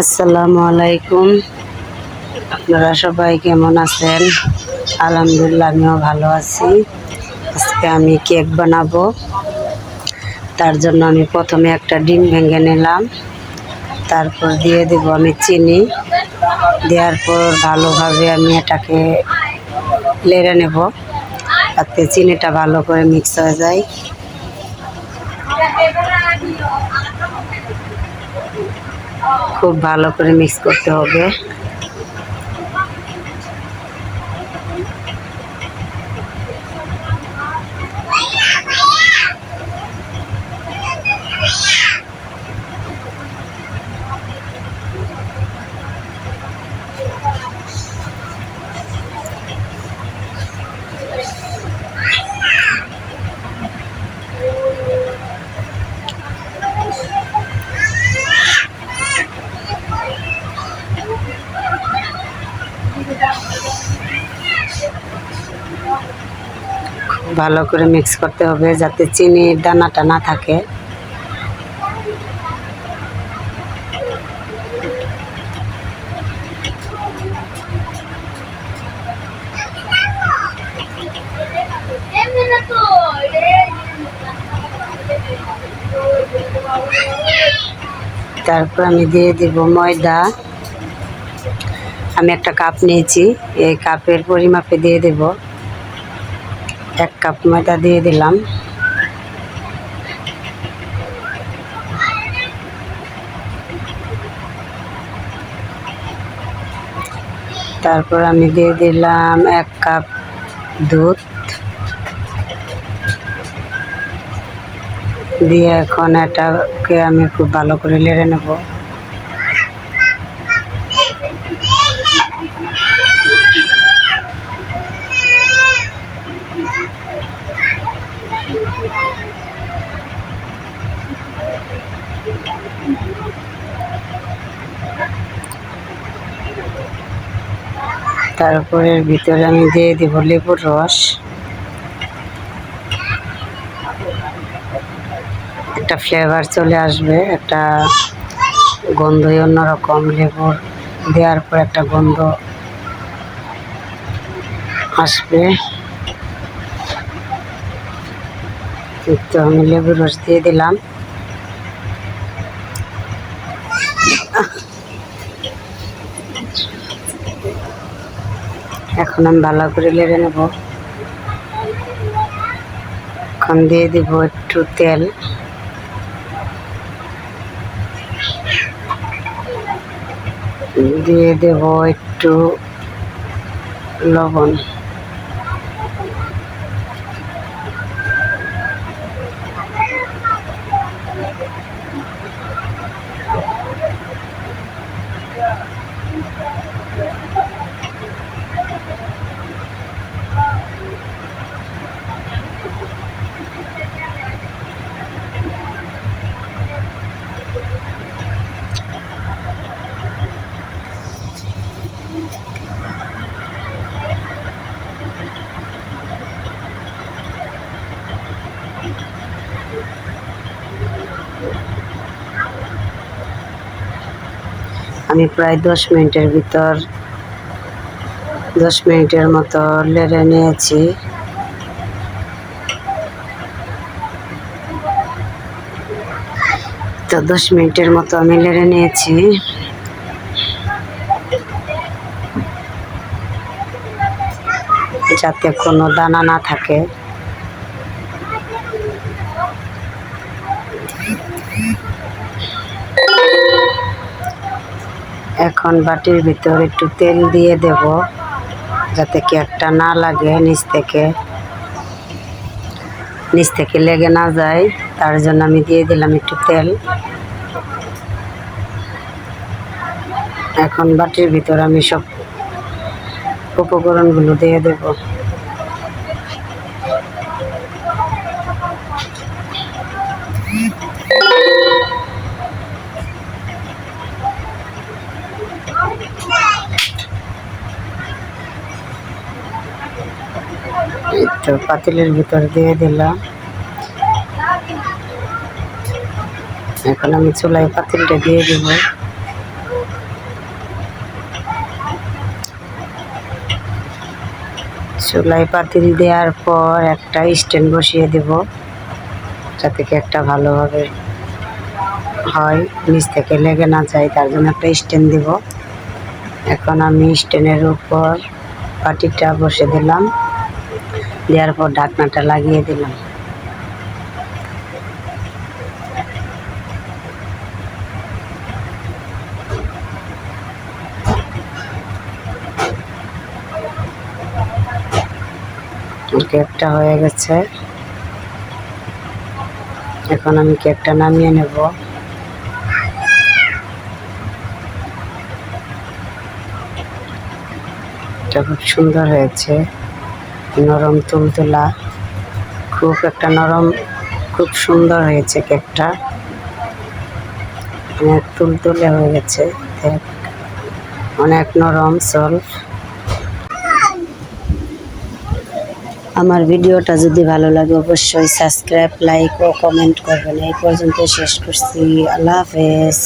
আসসালামু আলাইকুম। আপনারা সবাই কেমন আছেন? আলহামদুলিল্লাহ, আমিও ভালো আছি। আজকে আমি কেক বানাবো। তার জন্য আমি প্রথমে একটা ডিম ভেঙে নিলাম। তারপর দিয়ে দেব আমি চিনি। দেওয়ার পর ভালোভাবে আমি এটাকে লেড়ে নেব। যাতে চিনিটা ভালো করে মিক্স হয়ে যায়। খুব ভালো করে মিক্স করতে হবে। ভালো করে মিক্স করতে হবে যাতে চিনির দানাটা না থাকে। তারপর আমি দিয়ে দিব ময়দা। আমি একটা কাপ নিয়েছি, এই কাপের পরিমাপে দিয়ে দেব। এক কাপ ময়দা দিয়ে দিলাম। তারপর আমি দিয়ে দিলাম এক কাপ দুধ। দিয়ে এখন এটাকে আমি খুব ভালো করে লেড়ে নেব। তারপরে ভিতরে আমি দিয়ে দিব লেবুর রস। একটা ফ্লেভার চলে আসবে, একটা গন্ধই অন্যরকম। লেবুর দেওয়ার পর একটা গন্ধ আসবে। তো আমি লেবুর রস দিয়ে দিলাম। এখন আমি ভালো করে লেগে নেব। এখন দিয়ে দিব একটু তেল। দিয়ে দেব একটু লবণ। আমি প্রায় দশ মিনিটের ভিতর, দশ মিনিটের মতো লেড়ে নিয়েছি। তো দশ মিনিটের মতো আমি লেড়ে নিয়েছি। যাতে কোনো দানা না থাকে। এখন বাটির ভিতর একটু তেল দিয়ে দেব, যাতে কেকটা না লাগে নিচ থেকে। নিচ থেকে লেগে না যায়, তার জন্য আমি দিয়ে দিলাম একটু তেল। এখন বাটির ভিতর আমি সব উপকরণগুলো দিয়ে দেব। একটা পাতিলের ভিতর দিয়ে দিলাম। এখন আমি চুলায় পাতিলটা দিয়ে দিব। চুলায় পাতিল দেওয়ার পর একটা স্ট্যান্ড বসিয়ে দেব, যাতে একটা ভালোভাবে হয়, নিচ থেকে লেগে না যায়, তার জন্য একটা স্ট্যান্ড দেব। এখন আমি স্ট্যান্ডের উপর পাটিটা বসে দিলাম। দেওয়ার পর ঢাকনাটা লাগিয়ে দিলাম। কেকটা হয়ে গেছে। এখন আমি কেকটা নামিয়ে নেব। এটা খুব সুন্দর হয়েছে। নরম তুলতুলা। খুব একটা নরম, খুব সুন্দর হয়েছে কেকটা। অনেক তুলতুলে হয়ে গেছে কেক। অনেক নরম সলভ আমার ভিডিওটা যদি ভালো লাগে, অবশ্যই সাবস্ক্রাইব, লাইক ও কমেন্ট করবেন। এই পর্যন্ত শেষ করছি। আল্লাহ হাফেজ।